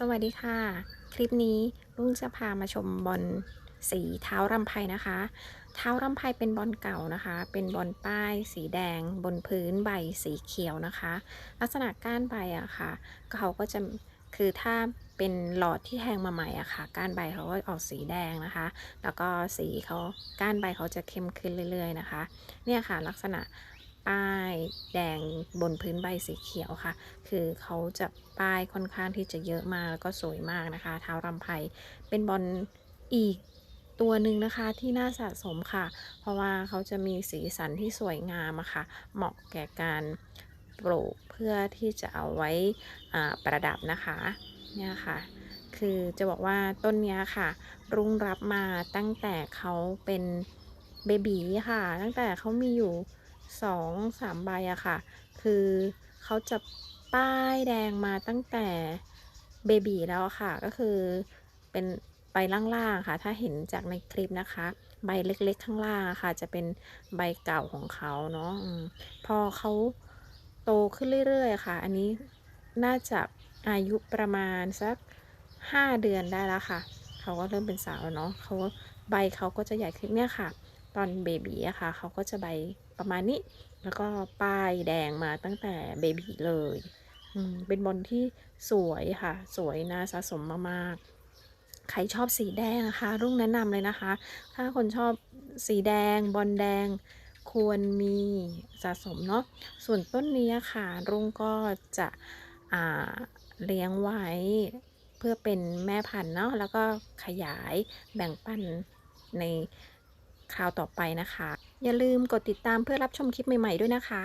สวัสดีค่ะ คลิปนี้ลุงจะพามาชมบอลสีเท้ารำไพนะคะ เท้ารำไพเป็นบอลเก่านะคะ เป็นบอลป้ายสีแดง บนพื้นใบสีเขียวนะคะ ลักษณะก้านใบอะค่ะเขาก็จะคือถ้าเป็นหลอดที่แทงมาใหม่อะค่ะ ก้านใบเขาก็ออกสีแดงนะคะ แล้วก็สีเขาก้านใบเขาจะเข้มขึ้นเรื่อย ๆ นะคะ เนี่ยค่ะลักษณะ ป้ายแดงบนพื้นใบสีเขียวค่ะ คือเขาจะป้ายค่อนข้างที่จะเยอะมากแล้วก็สวยมากนะคะ เท้ารำไพเป็นบอลอีกตัวหนึ่งนะคะที่น่าสะสมค่ะ เพราะว่าเขาจะมีสีสันที่สวยงามอะค่ะ เหมาะแก่การปลูกเพื่อที่จะเอาไว้อ่าประดับนะคะเนี่ยค่ะ คือจะบอกว่าต้นนี้ค่ะ รุงรับมาตั้งแต่เขาเป็นเบบีค่ะ ตั้งแต่เขามีอยู่ สองสามใบอะค่ะ คือเขาจะป้ายแดงมาตั้งแต่เบบีแล้วค่ะ ก็คือเป็นใบล่างๆค่ะ ถ้าเห็นจากในคลิปนะคะ ใบเล็กๆข้างล่างค่ะ จะเป็นใบเก่าของเขาเนาะพอเขาโตขึ้นเรื่อยๆค่ะ อันนี้น่าจะอายุประมาณสัก5เดือนได้แล้วค่ะ เขาก็เริ่มเป็นสาวแล้วเนาะเขาใบเขาก็จะใหญ่ขึ้นเนี่ยค่ะ ตอนเบบีอะค่ะเขาก็จะใบประมาณนี้ แล้วก็ป้ายแดงมาตั้งแต่เบบีเลยเป็นบอลที่สวยค่ะ สวยน่าสะสมมากๆ ใครชอบสีแดงนะคะ รุ่งแนะนำเลยนะคะ ถ้าคนชอบสีแดงบอลแดงควรมีสะสมเนาะ ส่วนต้นนี้อค่ะรุ่งก็จะเลี้ยงไว้เพื่อเป็นแม่พันธุ์เนาะ แล้วก็ขยายแบ่งปันใน คราวต่อไปนะคะ อย่าลืมกดติดตามเพื่อรับชมคลิปใหม่ ๆ ด้วยนะคะ